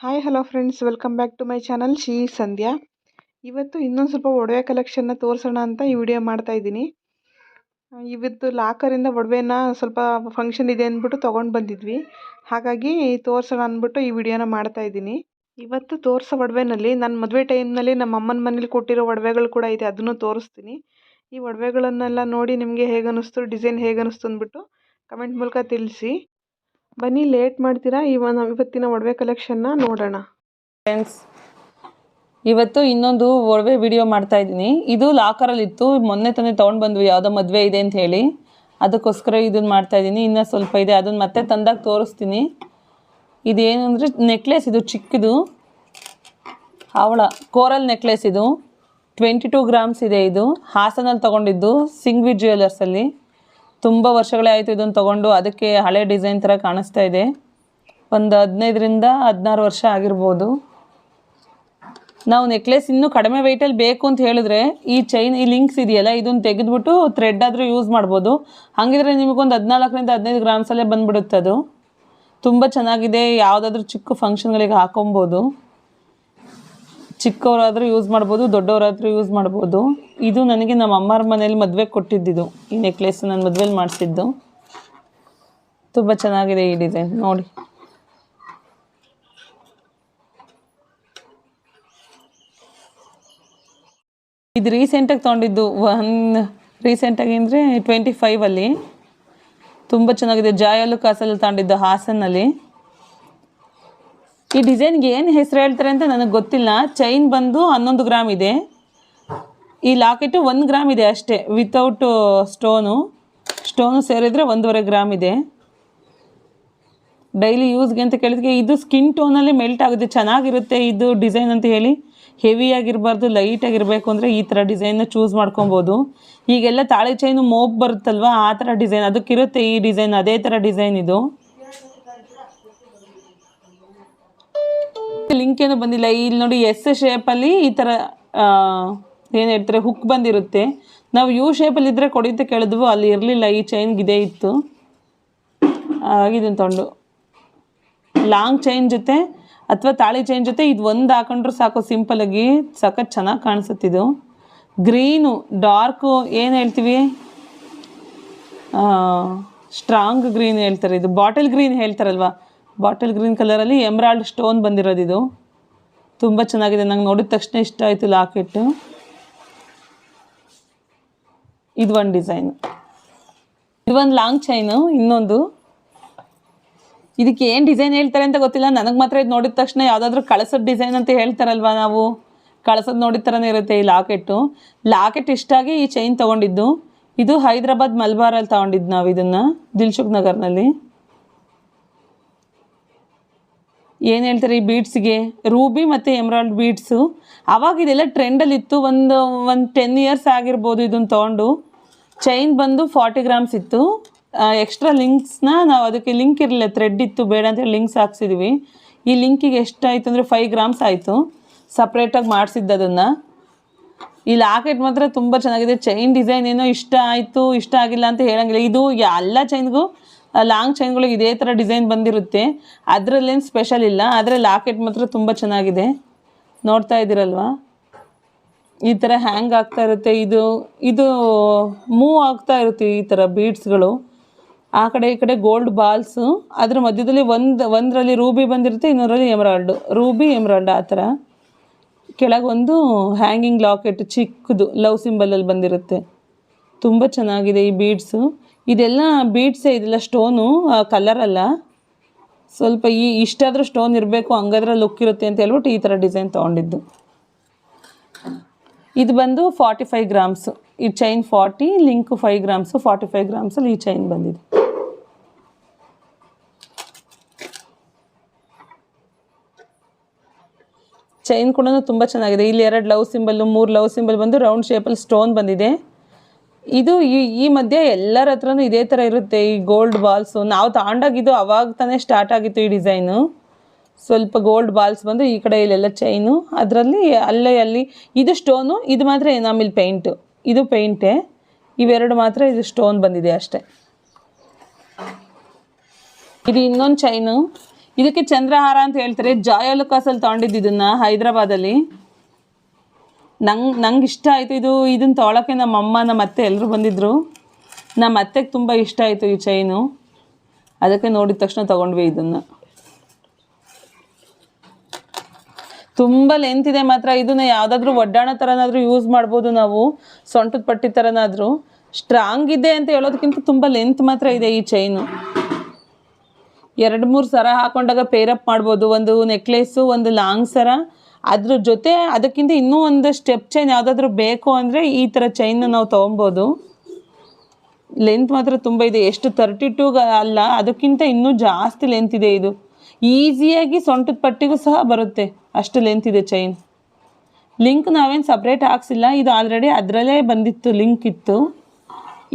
Hi hello friends welcome back to my channel ಶೀ ಸಂಧ್ಯಾ ಇವತ್ತು ಇನ್ನೊಂದು ಸ್ವಲ್ಪ ಒಡವೆ ಕಲೆಕ್ಷನ್ನ ತೋರಿಸೋಣ ಅಂತ ಈ ವಿಡಿಯೋ ಮಾಡ್ತಾ ಇದ್ದೀನಿ. ಇವತ್ತು ಲಾಕರಿಂದ ಒಡವೆನ ಸ್ವಲ್ಪ ಫಂಕ್ಷನ್ ಇದೆ ಅಂದ್ಬಿಟ್ಟು ತೊಗೊಂಡು ಬಂದಿದ್ವಿ. ಹಾಗಾಗಿ ತೋರಿಸೋಣ ಅಂದ್ಬಿಟ್ಟು ಈ ವಿಡಿಯೋನ ಮಾಡ್ತಾ ಇದ್ದೀನಿ. ಇವತ್ತು ತೋರಿಸೋ ಒಡವೆನಲ್ಲಿ ನನ್ನ ಮದುವೆ ಟೈಮ್ನಲ್ಲಿ ನಮ್ಮ ಅಮ್ಮನ ಮನೇಲಿ ಕೊಟ್ಟಿರೋ ಒಡವೆಗಳು ಕೂಡ ಇದೆ, ಅದನ್ನು ತೋರಿಸ್ತೀನಿ. ಈ ಒಡವೆಗಳನ್ನೆಲ್ಲ ನೋಡಿ ನಿಮಗೆ ಹೇಗೆ ಅನ್ನಿಸ್ತು ಡಿಸೈನ್ ಹೇಗೆ ಅನ್ನಿಸ್ತು ಅಂದ್ಬಿಟ್ಟು ಕಮೆಂಟ್ ಮೂಲಕ ತಿಳಿಸಿ. ಬನ್ನಿ ಲೇಟ್ ಮಾಡ್ತೀರಾ? ಇವ ಇವತ್ತಿನ ಒಡವೆ ಕಲೆಕ್ಷನ್ನ ನೋಡೋಣ. ಫ್ರೆಂಡ್ಸ್ ಇವತ್ತು ಇನ್ನೊಂದು ಒಡವೆ ವಿಡಿಯೋ ಮಾಡ್ತಾ ಇದ್ದೀನಿ. ಇದು ಲಾಕರಲ್ಲಿ ಇತ್ತು ಮೊನ್ನೆ ತಾನೇ ತೊಗೊಂಡು ಬಂದ್ವಿ. ಯಾವುದೋ ಮದುವೆ ಇದೆ ಅಂತ ಹೇಳಿ. ಅದಕ್ಕೋಸ್ಕರ ಇದನ್ನು ಮಾಡ್ತಾ ಇದ್ದೀನಿ. ಇನ್ನೂ ಸ್ವಲ್ಪ ಇದೆ. ಅದನ್ನು ಮತ್ತೆ ತಂದಾಗ ತೋರಿಸ್ತೀನಿ. ಇದೇನು ಅಂದರೆ ನೆಕ್ಲೆಸ್ ಇದು, ಚಿಕ್ಕದು. ಅವಳ ಕೋರಲ್ ನೆಕ್ಲೆಸ್ ಇದು. ಟ್ವೆಂಟಿ ಟೂ ಗ್ರಾಮ್ಸ್ ಇದೆ ಇದು. ಹಾಸನಲ್ಲಿ ತೊಗೊಂಡಿದ್ದು ಸಿಂಗ್ವಿ ಜ್ಯುವೆಲರ್ಸಲ್ಲಿ ತುಂಬ ವರ್ಷಗಳೇ ಆಯಿತು ಇದನ್ನು ತೊಗೊಂಡು. ಅದಕ್ಕೆ ಹಳೆ ಡಿಸೈನ್ ಥರ ಕಾಣಿಸ್ತಾ ಇದೆ. ಒಂದು ಹದಿನೈದರಿಂದ ಹದಿನಾರು ವರ್ಷ ಆಗಿರ್ಬೋದು. ನಾವು ನೆಕ್ಲೆಸ್ ಇನ್ನೂ ಕಡಿಮೆ ವೆಯ್ಟಲ್ಲಿ ಬೇಕು ಅಂತ ಹೇಳಿದ್ರೆ ಈ ಚೈನ್ ಈ ಲಿಂಕ್ಸ್ ಇದೆಯಲ್ಲ, ಇದನ್ನು ತೆಗೆದುಬಿಟ್ಟು ಥ್ರೆಡ್ ಆದರೂ ಯೂಸ್ ಮಾಡ್ಬೋದು. ಹಾಗಿದ್ರೆ ನಿಮಗೊಂದು ಹದಿನಾಲ್ಕರಿಂದ ಹದಿನೈದು ಗ್ರಾಮ್ಸಲ್ಲೇ ಬಂದ್ಬಿಡುತ್ತೆ ಅದು. ತುಂಬ ಚೆನ್ನಾಗಿದೆ. ಯಾವುದಾದ್ರೂ ಚಿಕ್ಕ ಫಂಕ್ಷನ್ಗಳಿಗೆ ಹಾಕೊಬೋದು. ಚಿಕ್ಕವರಾದರೂ ಯೂಸ್ ಮಾಡ್ಬೋದು, ದೊಡ್ಡವರಾದರೂ ಯೂಸ್ ಮಾಡ್ಬೋದು. ಇದು ನನಗೆ ನಮ್ಮ ಅಮ್ಮರ ಮನೇಲಿ ಮದುವೆ ಕೊಟ್ಟಿದ್ದಿದ್ದು ಈ ನೆಕ್ಲೆಸ್ ನಾನು ಮದುವೆಲಿ ಮಾಡಿಸಿದ್ದು. ತುಂಬ ಚೆನ್ನಾಗಿದೆ ಈ ಡಿಸೈನ್ ನೋಡಿ. ಇದು ರೀಸೆಂಟಾಗಿ ತೊಗೊಂಡಿದ್ದು ಒನ್ ರೀಸೆಂಟಾಗಿ ಅಂದರೆ ಟ್ವೆಂಟಿ ಫೈವಲ್ಲಿ ತುಂಬ ಚೆನ್ನಾಗಿದೆ. ಜಾಯಲು ಕಾಸಲ್ಲಿ ತಗೊಂಡಿದ್ದು ಹಾಸನಲ್ಲಿ ಈ ಡಿಸೈನ್ಗೆ ಏನು ಹೆಸರು ಹೇಳ್ತಾರೆ ಅಂತ ನನಗೆ ಗೊತ್ತಿಲ್ಲ. ಚೈನ್ ಬಂದು ಹನ್ನೊಂದು ಗ್ರಾಮ್ ಇದೆ. ಈ ಲಾಕೆಟು ಒಂದು ಗ್ರಾಮ್ ಇದೆ ಅಷ್ಟೇ ವಿತೌಟ್ ಸ್ಟೋನು ಸ್ಟೋನು ಸೇರಿದರೆ ಒಂದೂವರೆ ಗ್ರಾಮ್ ಇದೆ. ಡೈಲಿ ಯೂಸ್ಗೆ ಅಂತ ಕೇಳಿದ್ಕೆ ಇದು ಸ್ಕಿನ್ ಟೋನಲ್ಲಿ ಮೆಲ್ಟ್ ಆಗುತ್ತೆ. ಚೆನ್ನಾಗಿರುತ್ತೆ ಇದು ಡಿಸೈನ್ ಅಂತ ಹೇಳಿ. ಹೆವಿ ಆಗಿರಬಾರ್ದು ಲೈಟಾಗಿರಬೇಕು ಅಂದರೆ ಈ ಥರ ಡಿಸೈನ್ನ ಚೂಸ್ ಮಾಡ್ಕೊಬೋದು. ಈಗೆಲ್ಲ ತಾಳಿ ಚೈನು ಮೋಪ್ ಬರುತ್ತಲ್ವ, ಆ ಥರ ಡಿಸೈನ್. ಅದಕ್ಕಿರುತ್ತೆ ಈ ಡಿಸೈನ್, ಅದೇ ಥರ ಡಿಸೈನ್ ಇದು. ಲಿಂಕ್ ಏನು ಬಂದಿಲ್ಲ. ಇಲ್ಲಿ ನೋಡಿ ಎಸ್ ಶೇಪಲ್ಲಿ ಈ ಥರ ಏನು ಹೇಳ್ತಾರೆ ಹುಕ್ ಬಂದಿರುತ್ತೆ. ನಾವು ಯು ಶೇಪಲ್ಲಿ ಕೊಡಿ ಅಂತ ಕೇಳಿದ್ವು, ಅಲ್ಲಿ ಇರಲಿಲ್ಲ, ಈ ಚೈನ್ ಇದೇ ಇತ್ತು. ಇದನ್ನು ತೊಗೊಂಡು. ಲಾಂಗ್ ಚೈನ್ ಜೊತೆ ಅಥವಾ ತಾಳಿ ಚೈನ್ ಜೊತೆ ಇದು ಒಂದು ಹಾಕೊಂಡ್ರು ಸಾಕು ಸಿಂಪಲಾಗಿ ಸಖತ್ ಚೆನ್ನಾಗಿ ಕಾಣಿಸುತ್ತಿದ್ದು ಗ್ರೀನು ಡಾರ್ಕು ಏನು ಹೇಳ್ತೀವಿ? ಸ್ಟ್ರಾಂಗ್ ಗ್ರೀನ್ ಹೇಳ್ತಾರೆ. ಇದು ಬಾಟಲ್ ಗ್ರೀನ್ ಹೇಳ್ತಾರಲ್ವ? ಬಾಟಲ್ ಗ್ರೀನ್ ಕಲರಲ್ಲಿ ಎಮ್ರಾಲ್ಡ್ ಸ್ಟೋನ್ ಬಂದಿರೋದು ಇದು. ತುಂಬ ಚೆನ್ನಾಗಿದೆ. ನಂಗೆ ನೋಡಿದ ತಕ್ಷಣ ಇಷ್ಟ ಆಯಿತು ಲಾಕೆಟ್ಟು ಇದು ಒಂದು ಡಿಸೈನ್. ಇದು ಒಂದು ಲಾಂಗ್ ಚೈನು, ಇನ್ನೊಂದು. ಇದಕ್ಕೆ ಏನು ಡಿಸೈನ್ ಹೇಳ್ತಾರೆ ಅಂತ ಗೊತ್ತಿಲ್ಲ. ನನಗೆ ಮಾತ್ರ ಇದು ನೋಡಿದ ತಕ್ಷಣ ಯಾವುದಾದ್ರೂ ಕಳಸದ ಡಿಸೈನ್ ಅಂತ ಹೇಳ್ತಾರಲ್ವ ನಾವು? ಕಳಸದ ನೋಡಿದ ಥರನೇ ಇರುತ್ತೆ ಈ ಲಾಕೆಟ್ಟು ಲಾಕೆಟ್ ಇಷ್ಟ ಆಗಿ ಈ ಚೈನ್ ತೊಗೊಂಡಿದ್ದು. ಇದು ಹೈದ್ರಾಬಾದ್ ಮಲ್ಬಾರಲ್ಲಿ ತೊಗೊಂಡಿದ್ದು ನಾವು ಇದನ್ನು, ದಿಲ್ಶುಕ್ ನಗರ್ನಲ್ಲಿ. ಏನು ಹೇಳ್ತಾರೆ ಈ ಬೀಡ್ಸ್ಗೆ ರೂಬಿ ಮತ್ತು ಎಮ್ರಾಲ್ಡ್ ಬೀಡ್ಸು ಆವಾಗ ಇದೆಲ್ಲ ಟ್ರೆಂಡಲ್ಲಿತ್ತು ಒಂದು ಒಂದು ಟೆನ್ ಇಯರ್ಸ್ ಆಗಿರ್ಬೋದು ಇದನ್ನು ತೊಗೊಂಡು. ಚೈನ್ ಬಂದು ಫಾರ್ಟಿ ಗ್ರಾಮ್ಸ್ ಇತ್ತು. ಎಕ್ಸ್ಟ್ರಾ ಲಿಂಕ್ಸ್ನ ನಾವು ಅದಕ್ಕೆ ಲಿಂಕ್ ಇರಲಿಲ್ಲ. ಥ್ರೆಡ್ ಇತ್ತು, ಬೇಡ ಅಂತೇಳಿ ಲಿಂಕ್ಸ್ ಹಾಕ್ಸಿದ್ವಿ. ಈ ಲಿಂಕಿಗೆ ಎಷ್ಟಾಯಿತು ಅಂದರೆ ಫೈವ್ ಗ್ರಾಮ್ಸ್ ಆಯಿತು. ಸಪ್ರೇಟಾಗಿ ಮಾಡಿಸಿದ್ದು ಅದನ್ನು. ಈ ಲಾಕೆಟ್ ಮಾತ್ರ ತುಂಬ ಚೆನ್ನಾಗಿದೆ. ಚೈನ್ ಡಿಸೈನ್ ಏನೋ ಇಷ್ಟ ಆಯಿತು, ಇಷ್ಟ ಆಗಿಲ್ಲ ಅಂತ ಹೇಳಂಗಿಲ್ಲ. ಇದು ಎಲ್ಲ ಚೈನ್ಗೂ ಲಾಂಗ್ ಚೈನ್ಗಳಿಗೆ ಇದೇ ಥರ ಡಿಸೈನ್ ಬಂದಿರುತ್ತೆ. ಅದರಲ್ಲೇನು ಸ್ಪೆಷಲ್ ಇಲ್ಲ, ಆದರೆ ಲಾಕೆಟ್ ಮಾತ್ರ ತುಂಬ ಚೆನ್ನಾಗಿದೆ. ನೋಡ್ತಾ ಇದ್ದೀರಲ್ವಾ? ಈ ಥರ ಹ್ಯಾಂಗ್ ಆಗ್ತಾ ಇರುತ್ತೆ. ಇದು ಇದು ಮೂವ್ ಆಗ್ತಾ ಇರುತ್ತೆ ಈ ಥರ ಬೀಡ್ಸ್ಗಳು ಆ ಕಡೆ, ಈ ಕಡೆ ಗೋಲ್ಡ್ ಬಾಲ್ಸು ಅದ್ರ ಮಧ್ಯದಲ್ಲಿ ಒಂದು, ಒಂದರಲ್ಲಿ ರೂಬಿ ಬಂದಿರುತ್ತೆ, ಇನ್ನೊಂದರಲ್ಲಿ ಎಮರಾಲ್ಡ್ ರೂಬಿ ಎಮರಾಲ್ಡ್ ಆ ಥರ ಕೆಳಗೊಂದು ಹ್ಯಾಂಗಿಂಗ್ ಲಾಕೆಟ್ ಚಿಕ್ಕದು ಲವ್ ಸಿಂಬಲಲ್ಲಿ ಬಂದಿರುತ್ತೆ. ತುಂಬ ಚೆನ್ನಾಗಿದೆ ಈ ಬೀಡ್ಸು ಇದೆಲ್ಲ ಬೀಡ್ಸೇ ಇದೆಲ್ಲ ಸ್ಟೋನು ಕಲರ್ ಅಲ್ಲ. ಸ್ವಲ್ಪ ಈ ಇಷ್ಟಾದರೂ ಸ್ಟೋನ್ ಇರಬೇಕು, ಹಂಗಾದ್ರೆ ಲುಕ್ ಇರುತ್ತೆ ಅಂತ ಹೇಳ್ಬಿಟ್ಟು ಈ ಥರ ಡಿಸೈನ್ ತೊಗೊಂಡಿದ್ದು. ಇದು ಬಂದು ಫಾರ್ಟಿ ಫೈವ್ ಗ್ರಾಮ್ಸು ಈ chain forty link five grams forty five ಗ್ರಾಮ್ಸಲ್ಲಿ ಈ ಚೈನ್ ಬಂದಿದೆ. ಚೈನ್ ಕೂಡ ತುಂಬ ಚೆನ್ನಾಗಿದೆ. ಇಲ್ಲಿ ಎರಡು ಲವ್ ಸಿಂಬಲ್ಲು ಮೂರು ಲವ್ ಸಿಂಬಲ್ ಬಂದು ರೌಂಡ್ ಶೇಪಲ್ಲಿ ಸ್ಟೋನ್ ಬಂದಿದೆ. ಇದು ಈ ಈ ಮಧ್ಯೆ ಎಲ್ಲರ ಹತ್ರನು ಇದೇ ಥರ ಇರುತ್ತೆ, ಈ ಗೋಲ್ಡ್ ಬಾಲ್ಸು ನಾವು ತಗೊಂಡಾಗಿದ್ದು ಅವಾಗ ತಾನೇ ಸ್ಟಾರ್ಟ್ ಆಗಿತ್ತು ಈ ಡಿಸೈನು ಸ್ವಲ್ಪ ಗೋಲ್ಡ್ ಬಾಲ್ಸ್ ಬಂದು ಈ ಕಡೆ ಇಲ್ಲೆಲ್ಲ ಚೈನು ಅದರಲ್ಲಿ ಅಲ್ಲೇ ಅಲ್ಲಿ ಇದು ಸ್ಟೋನು ಇದು ಮಾತ್ರ ಎನಾಮಿಲ್ ಪೇಂಟು ಇದು ಪೇಂಟೇ ಇವೆರಡು ಮಾತ್ರ ಇದು ಸ್ಟೋನ್ ಬಂದಿದೆ ಅಷ್ಟೇ. ಇದು ಇನ್ನೊಂದು ಚೈನು ಇದಕ್ಕೆ ಚಂದ್ರಹಾರ ಅಂತ ಹೇಳ್ತಾರೆ. ಜಾಯಲುಕಾಸಲ್ಲಿ ತೊಗೊಂಡಿದ್ದು ಇದನ್ನು ಹೈದ್ರಾಬಾದಲ್ಲಿ. ನಂಗೆ ನಂಗೆ ಇಷ್ಟ ಆಯಿತು ಇದು ಇದನ್ನು ತೊಗೊಳಕ್ಕೆ ನಮ್ಮ ಅಮ್ಮ ನಮ್ಮ ಅತ್ತೆ ಎಲ್ಲರೂ ಬಂದಿದ್ದರು ನಮ್ಮ ಅತ್ತೆಗೆ ತುಂಬ ಇಷ್ಟ ಆಯಿತು ಈ ಚೈನು ಅದಕ್ಕೆ ನೋಡಿದ ತಕ್ಷಣ ತೊಗೊಂಡ್ವಿ ಇದನ್ನು. ತುಂಬ ಲೆಂತ್ ಇದೆ ಮಾತ್ರ. ಇದನ್ನ ಯಾವುದಾದ್ರೂ ಒಡ್ಡಾಣ ಥರನಾದರೂ ಯೂಸ್ ಮಾಡ್ಬೋದು ನಾವು. ಸೊಂಟದ ಪಟ್ಟಿ ಥರನಾದರೂ ಸ್ಟ್ರಾಂಗ್ ಇದೆ ಅಂತ ಹೇಳೋದಕ್ಕಿಂತ ತುಂಬ ಲೆಂತ್ ಮಾತ್ರ ಇದೆ ಈ ಚೈನು ಎರಡು ಮೂರು ಸರ ಹಾಕೊಂಡಾಗ ಪೇರಪ್ ಮಾಡ್ಬೋದು. ಒಂದು ನೆಕ್ಲೆಸ್ಸು ಒಂದು ಲಾಂಗ್ ಸರ. ಅದ್ರ ಜೊತೆ ಅದಕ್ಕಿಂತ ಇನ್ನೂ ಒಂದು ಸ್ಟೆಪ್ ಚೈನ್ ಯಾವುದಾದ್ರೂ ಬೇಕು ಅಂದರೆ ಈ ಥರ ಚೈನ್ ನಾವು ತೊಗೊಬೋದು. ಲೆಂತ್ ಮಾತ್ರ ತುಂಬ ಇದೆ. ಎಷ್ಟು ತರ್ಟಿ ಟೂ ಅಲ್ಲ, ಅದಕ್ಕಿಂತ ಇನ್ನೂ ಜಾಸ್ತಿ ಲೆಂತ್ ಇದೆ ಇದು. ಈಸಿಯಾಗಿ ಸೊಂಟದ ಪಟ್ಟಿಗೂ ಸಹ ಬರುತ್ತೆ ಅಷ್ಟು ಲೆಂತ್ ಇದೆ ಚೈನ್ ಲಿಂಕ್ ನಾವೇನು ಸಪ್ರೇಟ್ ಹಾಕ್ಸಿಲ್ಲ. ಇದು ಆಲ್ರೆಡಿ ಅದರಲ್ಲೇ ಬಂದಿತ್ತು ಲಿಂಕ್ ಇತ್ತು.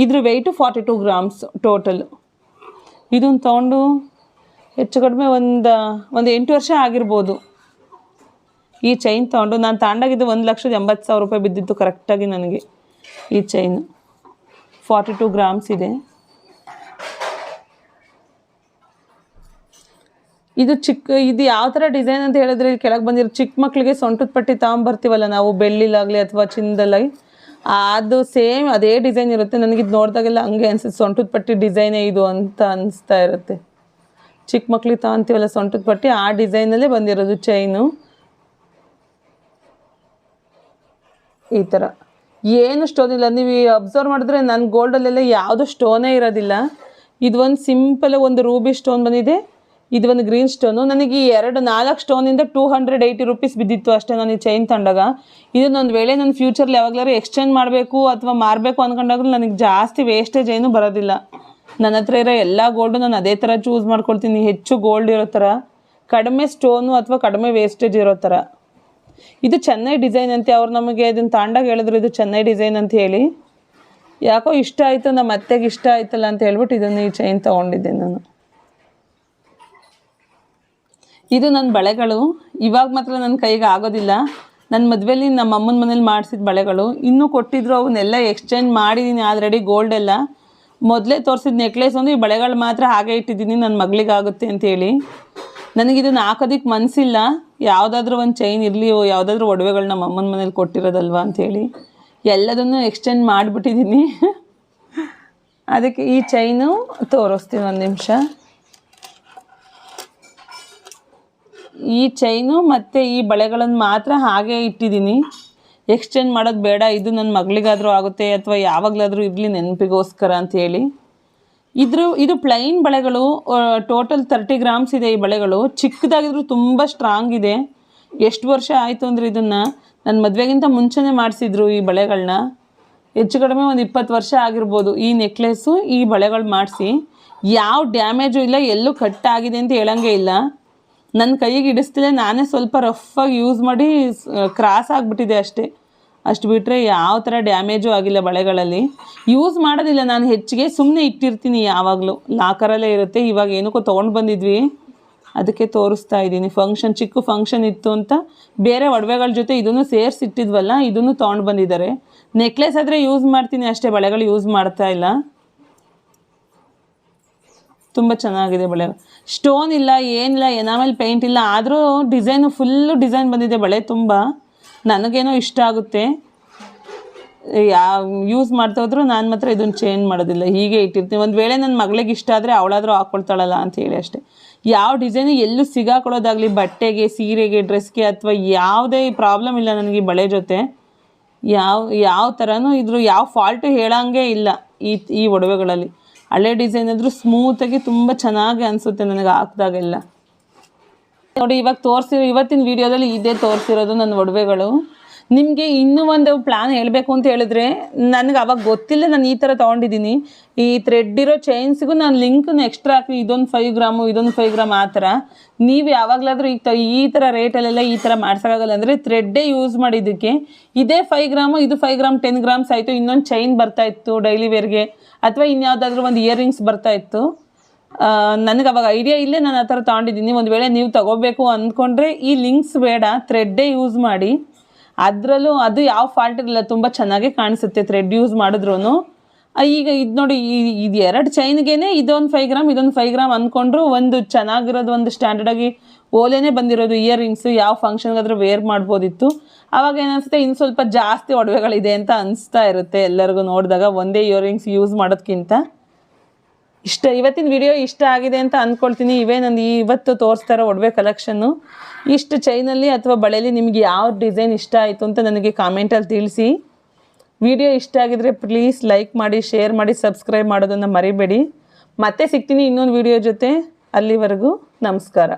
ಇದ್ರ weight forty two grams total ಇದನ್ನು ತೊಗೊಂಡು ಹೆಚ್ಚು ಕಡಿಮೆ ಒಂದು ಒಂದು ಎಂಟು ವರ್ಷ ಆಗಿರ್ಬೋದು. ಈ ಚೈನ್ ತೊಗೊಂಡು ನಾನು ತಗೊಂಡಾಗಿದ್ದು ಒಂದು ಲಕ್ಷದ ಎಂಬತ್ತು ಸಾವಿರ ರೂಪಾಯಿ ಬಿದ್ದಿತ್ತು ಕರೆಕ್ಟಾಗಿ ನನಗೆ ಈ ಚೈನ್ ಫಾರ್ಟಿ ಟೂ ಗ್ರಾಮ್ಸ್ ಇದೆ. ಇದು ಚಿಕ್ಕ, ಇದು ಯಾವ ಥರ ಡಿಸೈನ್ ಅಂತ ಹೇಳಿದ್ರೆ ಇಲ್ಲಿ ಕೆಳಗೆ ಬಂದಿರೋ ಚಿಕ್ಕ ಮಕ್ಕಳಿಗೆ ಸೊಂಟದ ಪಟ್ಟಿ ತಗೊಂಬರ್ತೀವಲ್ಲ ನಾವು ಬೆಳ್ಳಿಲಾಗಲಿ ಅಥವಾ ಚಿನ್ನದಲ್ಲಾಗಿ ಅದು ಸೇಮ್ ಅದೇ ಡಿಸೈನ್ ಇರುತ್ತೆ. ನನಗೆ ಇದು ನೋಡಿದಾಗೆಲ್ಲ ಹಂಗೆ ಅನಿಸುತ್ತೆ. ಸೊಂಟದ ಪಟ್ಟಿ ಡಿಸೈನೇ ಇದು ಅಂತ ಅನಿಸ್ತಾ ಇರುತ್ತೆ. ಚಿಕ್ಕ ಮಕ್ಳಿಗೆ ತಗೊಂತೀವಲ್ಲ ಸೊಂಟದ ಪಟ್ಟಿ, ಆ ಡಿಸೈನಲ್ಲೇ ಬಂದಿರೋದು ಚೈನು ಈ ಥರ ಏನು ಸ್ಟೋನ್ ಇಲ್ಲ. ನೀವು ಅಬ್ಸರ್ವ್ ಮಾಡಿದ್ರೆ ನನ್ನ ಗೋಲ್ಡಲ್ಲೆಲ್ಲ ಯಾವುದೂ ಸ್ಟೋನೇ ಇರೋದಿಲ್ಲ. ಇದು ಒಂದು ಸಿಂಪಲ್ ಒಂದು ರೂಬಿ ಸ್ಟೋನ್ ಬಂದಿದೆ. ಇದು ಒಂದು ಗ್ರೀನ್ ಸ್ಟೋನು ನನಗೆ ಈ ಎರಡು ನಾಲ್ಕು ಸ್ಟೋನಿಂದ ಟೂ ಹಂಡ್ರೆಡ್ ಏಯ್ಟಿ ರುಪೀಸ್ ಬಿದ್ದಿತ್ತು ಅಷ್ಟೇ ನಾನು ಈ ಚೈನ್ ತಂಡಾಗ ಇದನ್ನೊಂದು ವೇಳೆ ನನ್ನ ಫ್ಯೂಚರ್ಲಿ ಯಾವಾಗಲಾರು ಎಕ್ಸ್ಚೇಂಜ್ ಮಾಡಬೇಕು ಅಥವಾ ಮಾರಬೇಕು ಅಂದ್ಕೊಂಡಾಗಲೂ ನನಗೆ ಜಾಸ್ತಿ ವೇಸ್ಟೇಜ್ ಏನು ಬರೋದಿಲ್ಲ. ನನ್ನ ಹತ್ರ ಇರೋ ಎಲ್ಲ ಗೋಲ್ಡು ನಾನು ಅದೇ ಥರ ಚೂಸ್ ಮಾಡ್ಕೊಳ್ತೀನಿ. ಹೆಚ್ಚು ಗೋಲ್ಡ್ ಇರೋ ಥರ ಕಡಿಮೆ ಸ್ಟೋನು ಅಥವಾ ಕಡಿಮೆ ವೇಸ್ಟೇಜ್ ಇರೋ ಥರ ಇದು ಚೆನ್ನೈ ಡಿಸೈನ್ ಅಂತೆ ಅವ್ರು ನಮಗೆ ಇದನ್ನು ತಾಂಡಾಗ ಹೇಳಿದ್ರು, ಇದು ಚೆನ್ನೈ ಡಿಸೈನ್ ಅಂತ ಹೇಳಿ. ಯಾಕೋ ಇಷ್ಟ ಆಯಿತು, ನಮ್ಮ ಅತ್ತೆಗೆ ಇಷ್ಟ ಆಯ್ತಲ್ಲ ಅಂತ ಹೇಳ್ಬಿಟ್ಟು ಇದನ್ನು ಈ ಚೈನ್ ತೊಗೊಂಡಿದ್ದೆ ನಾನು. ಇದು ನನ್ನ ಬಳೆಗಳು. ಇವಾಗ ಮಾತ್ರ ನನ್ನ ಕೈಗೆ ಆಗೋದಿಲ್ಲ. ನನ್ನ ಮದುವೆಲಿ ನಮ್ಮ ಅಮ್ಮನ ಮನೇಲಿ ಮಾಡಿಸಿದ ಬಳೆಗಳು. ಇನ್ನೂ ಕೊಟ್ಟಿದ್ರು, ಅವನ್ನೆಲ್ಲ ಎಕ್ಸ್ಚೇಂಜ್ ಮಾಡಿದ್ದೀನಿ ಆಲ್ರೆಡಿ ಗೋಲ್ಡ್ ಎಲ್ಲ. ಮೊದಲೇ ತೋರಿಸಿದ ನೆಕ್ಲೆಸ್ ಒಂದು, ಈ ಬಳೆಗಳು ಮಾತ್ರ ಹಾಗೆ ಇಟ್ಟಿದ್ದೀನಿ ನನ್ನ ಮಗಳಿಗಾಗುತ್ತೆ ಅಂತೇಳಿ ನನಗಿದನ್ನು ಹಾಕೋದಕ್ಕೆ ಮನಸ್ಸಿಲ್ಲ ಯಾವುದಾದ್ರೂ ಒಂದು ಚೈನ್ ಇರಲಿ ಯಾವುದಾದ್ರೂ ಒಡವೆಗಳು ನಮ್ಮ ಅಮ್ಮನ ಮನೇಲಿ ಕೊಟ್ಟಿರೋದಲ್ವಾ ಅಂಥೇಳಿ ಎಲ್ಲದನ್ನು ಎಕ್ಸ್ಚೇಂಜ್ ಮಾಡಿಬಿಟ್ಟಿದ್ದೀನಿ ಅದಕ್ಕೆ ಈ ಚೈನು ತೋರಿಸ್ತೀನಿ ಒಂದು ನಿಮಿಷ. ಈ ಚೈನು ಮತ್ತು ಈ ಬಳೆಗಳನ್ನು ಮಾತ್ರ ಹಾಗೆ ಇಟ್ಟಿದ್ದೀನಿ ಎಕ್ಸ್ಚೇಂಜ್ ಮಾಡೋದು ಬೇಡ, ಇದು ನನ್ನ ಮಗಳಿಗಾದರೂ ಆಗುತ್ತೆ ಅಥವಾ ಯಾವಾಗಲಾದರೂ ಇರಲಿ ನೆನಪಿಗೋಸ್ಕರ ಅಂಥೇಳಿ ಇದ್ರ, ಇದು ಪ್ಲೈನ್ ಬಳೆಗಳು ಟೋಟಲ್ ತರ್ಟಿ ಗ್ರಾಮ್ಸ್ ಇದೆ ಈ ಬಳೆಗಳು. ಚಿಕ್ಕದಾಗಿದ್ರು ತುಂಬ ಸ್ಟ್ರಾಂಗ್ ಇದೆ. ಎಷ್ಟು ವರ್ಷ ಆಯಿತು ಅಂದರೆ ಇದನ್ನು? ನನ್ನ ಮದುವೆಗಿಂತ ಮುಂಚೆನೇ ಮಾಡಿಸಿದ್ರು ಈ ಬಳೆಗಳನ್ನ ಹೆಚ್ಚು ಕಡಿಮೆ ಒಂದು ಇಪ್ಪತ್ತು ವರ್ಷ ಆಗಿರ್ಬೋದು ಈ ನೆಕ್ಲೆಸ್ಸು ಈ ಬಳೆಗಳು ಮಾಡಿಸಿ. ಯಾವ ಡ್ಯಾಮೇಜು ಇಲ್ಲ, ಎಲ್ಲೂ ಕಟ್ ಆಗಿದೆ ಅಂತ ಹೇಳಂಗೆ ಇಲ್ಲ. ನನ್ನ ಕೈಗೆ ಇಡಿಸ್ತಿಲ್ಲ ನಾನೇ ಸ್ವಲ್ಪ ರಫ್ ಆಗಿ ಯೂಸ್ ಮಾಡಿ ಕ್ರಾಸ್ ಆಗಿಬಿಟ್ಟಿದೆ ಅಷ್ಟೇ. ಅಷ್ಟು ಬಿಟ್ಟರೆ ಯಾವ ಥರ ಡ್ಯಾಮೇಜು ಆಗಿಲ್ಲ ಬಳೆಗಳಲ್ಲಿ. ಯೂಸ್ ಮಾಡೋದಿಲ್ಲ. ನಾನು ಹೆಚ್ಚಿಗೆ ಸುಮ್ಮನೆ ಇಟ್ಟಿರ್ತೀನಿ ಯಾವಾಗಲೂ. ಲಾಕರಲ್ಲೇ ಇರುತ್ತೆ. ಇವಾಗ ಏನಕ್ಕೂ ತೊಗೊಂಡು ಬಂದಿದ್ವಿ. ಅದಕ್ಕೆ ತೋರಿಸ್ತಾ ಇದ್ದೀನಿ. ಫಂಕ್ಷನ್ ಚಿಕ್ಕ ಫಂಕ್ಷನ್ ಇತ್ತು ಅಂತ ಬೇರೆ ಒಡವೆಗಳ ಜೊತೆ ಇದನ್ನು ಸೇರಿಸಿಟ್ಟಿದ್ವಲ್ಲ, ಇದನ್ನು ತೊಗೊಂಡು ಬಂದಿದ್ದಾರೆ. ನೆಕ್ಲೆಸ್ ಆದರೆ ಯೂಸ್ ಮಾಡ್ತೀನಿ ಅಷ್ಟೇ. ಬಳೆಗಳು ಯೂಸ್ ಮಾಡ್ತಾ ಇಲ್ಲ. ತುಂಬ ಚೆನ್ನಾಗಿದೆ ಬಳೆ. ಸ್ಟೋನ್ ಇಲ್ಲ, ಏನಿಲ್ಲ ಎನಾಮಲ್ ಪೇಂಟ್ ಇಲ್ಲ. ಆದರೂ ಡಿಸೈನು ಫುಲ್ಲು ಡಿಸೈನ್ ಬಂದಿದೆ ಬಳೆ ತುಂಬ. ನನಗೇನೋ ಇಷ್ಟ ಆಗುತ್ತೆ. ಯಾವ ಯೂಸ್ ಮಾಡ್ತಾ ಹೋದ್ರೂ ನಾನು ಮಾತ್ರ ಇದನ್ನು ಚೇಂಜ್ ಮಾಡೋದಿಲ್ಲ. ಹೀಗೆ ಇಟ್ಟಿರ್ತೀನಿ. ಒಂದು ವೇಳೆ ನನ್ನ ಮಗಳಿಗೆ ಇಷ್ಟ ಆದರೆ ಅವಳಾದರೂ ಹಾಕ್ಕೊಳ್ತಾಳಲ್ಲ ಅಂತ ಹೇಳಿ ಅಷ್ಟೇ. ಯಾವ ಡಿಸೈನು ಎಲ್ಲೂ ಸಿಗಾಕೊಳ್ಳೋದಾಗಲಿ ಬಟ್ಟೆಗೆ, ಸೀರೆಗೆ ಡ್ರೆಸ್ಗೆ ಅಥವಾ ಯಾವುದೇ ಪ್ರಾಬ್ಲಮ್ ಇಲ್ಲ ನನಗೆ ಬಳೆ ಜೊತೆ. ಯಾವ ಯಾವ ಥರನೂ ಇದ್ರು ಯಾವ ಫಾಲ್ಟು ಹೇಳಂಗೆ ಇಲ್ಲ ಈ ಈ ಒಡವೆಗಳಲ್ಲಿ. ಹಳೆ ಡಿಸೈನ್ ಆದರೂ ಸ್ಮೂತಾಗಿ ತುಂಬ ಚೆನ್ನಾಗಿ ಅನಿಸುತ್ತೆ ನನಗೆ ಹಾಕ್ದಾಗೆಲ್ಲ. ನೋಡಿ, ಇವಾಗ ತೋರಿಸಿರೋ, ಇವತ್ತಿನ ವಿಡಿಯೋದಲ್ಲಿ ಇದೇ ತೋರಿಸಿರೋದು ನನ್ನ ಒಡವೆಗಳು. ನಿಮಗೆ ಇನ್ನೂ ಒಂದು ಪ್ಲ್ಯಾನ್ ಹೇಳಬೇಕು ಅಂತ ಹೇಳಿದ್ರೆ, ನನಗೆ ಅವಾಗ ಗೊತ್ತಿಲ್ಲ, ನಾನು ಈ ಥರ ತೊಗೊಂಡಿದ್ದೀನಿ. ಈ ಥ್ರೆಡ್ ಇರೋ ಚೈನ್ಸ್ಗೂ ನಾನು ಲಿಂಕ್ನ ಎಕ್ಸ್ಟ್ರಾ ಹಾಕಿ ಇದೊಂದು ಫೈವ್ ಗ್ರಾಮು ಇದೊಂದು ಫೈವ್ ಗ್ರಾಮ್ ಆ ಥರ. ನೀವು ಯಾವಾಗಲಾದರೂ ಈಗ ಈ ಥರ ರೇಟಲ್ಲೆಲ್ಲ ಈ ಥರ ಮಾಡ್ಸೋಕ್ಕಾಗಲ್ಲ ಅಂದರೆ ಥ್ರೆಡ್ಡೇ ಯೂಸ್ ಮಾಡಿದ್ದಕ್ಕೆ, ಇದೇ ಫೈವ್ ಗ್ರಾಮು ಇದು ಫೈವ್ ಗ್ರಾಮ್ ಟೆನ್ ಗ್ರಾಮ್ಸ್ ಆಯಿತು ಇನ್ನೊಂದು ಚೈನ್ ಬರ್ತಾ ಇತ್ತು ಡೈಲಿ ವೇರ್ಗೆ ಅಥವಾ ಇನ್ಯಾವುದಾದ್ರೂ ಒಂದು ಇಯರಿಂಗ್ಸ್ ಬರ್ತಾ ಇತ್ತು. ನನಗೆ ಅವಾಗ ಐಡಿಯಾ ಇಲ್ಲೇ ನಾನು ಆ ಥರ ತೊಗೊಂಡಿದ್ದೀನಿ. ಒಂದು ವೇಳೆ ನೀವು ತಗೋಬೇಕು ಅಂದ್ಕೊಂಡ್ರೆ ಈ ಲಿಂಕ್ಸ್ ಬೇಡ ಥ್ರೆಡ್ಡೇ ಯೂಸ್ ಮಾಡಿ. ಅದರಲ್ಲೂ ಅದು ಯಾವ ಫಾಲ್ಟ್ ಇರಲಿಲ್ಲ ತುಂಬ ಚೆನ್ನಾಗಿ ಕಾಣಿಸುತ್ತೆ ಥ್ರೆಡ್ ಯೂಸ್ ಮಾಡಿದ್ರು ಈಗ ಇದು ನೋಡಿ ಇದು ಎರಡು ಚೈನ್ಗೇನೆ ಇದೊಂದು ಫೈವ್ ಗ್ರಾಮ್ ಇದೊಂದು ಫೈವ್ ಗ್ರಾಮ್ ಅಂದ್ಕೊಂಡ್ರು ಒಂದು ಚೆನ್ನಾಗಿರೋದು ಒಂದು ಸ್ಟ್ಯಾಂಡರ್ಡಾಗಿ ಓಲೆನೇ ಬಂದಿರೋದು ಇಯರಿಂಗ್ಸು ಯಾವ ಫಂಕ್ಷನ್ಗಾದ್ರೂ ವೇರ್ ಮಾಡ್ಬೋದಿತ್ತು. ಆವಾಗ ಏನನ್ಸುತ್ತೆ ಇನ್ನು ಸ್ವಲ್ಪ ಜಾಸ್ತಿ ಒಡವೆಗಳಿದೆ ಅಂತ ಅನಿಸ್ತಾ ಇರುತ್ತೆ ಎಲ್ಲರಿಗೂ ನೋಡಿದಾಗ, ಒಂದೇ ಇಯರಿಂಗ್ಸ್ ಯೂಸ್ ಮಾಡೋದ್ಕಿಂತ. ಇಷ್ಟ, ಇವತ್ತಿನ ವಿಡಿಯೋ ಇಷ್ಟ ಆಗಿದೆ ಅಂತ ಅಂದ್ಕೊಳ್ತೀನಿ ಇವೇ ನಂದು ಇವತ್ತು ತೋರಿಸ್ತಾರೋ ಒಡವೆ ಕಲೆಕ್ಷನ್ನು ಇಷ್ಟು ಚೈನಲ್ಲಿ ಅಥವಾ ಬಳೆಯಲ್ಲಿ ನಿಮಗೆ ಯಾವ ಡಿಸೈನ್ ಇಷ್ಟ ಆಯಿತು ಅಂತ ನನಗೆ ಕಾಮೆಂಟಲ್ಲಿ ತಿಳಿಸಿ. ವಿಡಿಯೋ ಇಷ್ಟ ಆಗಿದ್ರೆ ಪ್ಲೀಸ್ ಲೈಕ್ ಮಾಡಿ ಶೇರ್ ಮಾಡಿ ಸಬ್ಸ್ಕ್ರೈಬ್ ಮಾಡೋದನ್ನು ಮರಿಬೇಡಿ. ಮತ್ತೆ ಸಿಗ್ತೀನಿ ಇನ್ನೊಂದು ವಿಡಿಯೋ ಜೊತೆ. ಅಲ್ಲಿವರೆಗೂ ನಮಸ್ಕಾರ.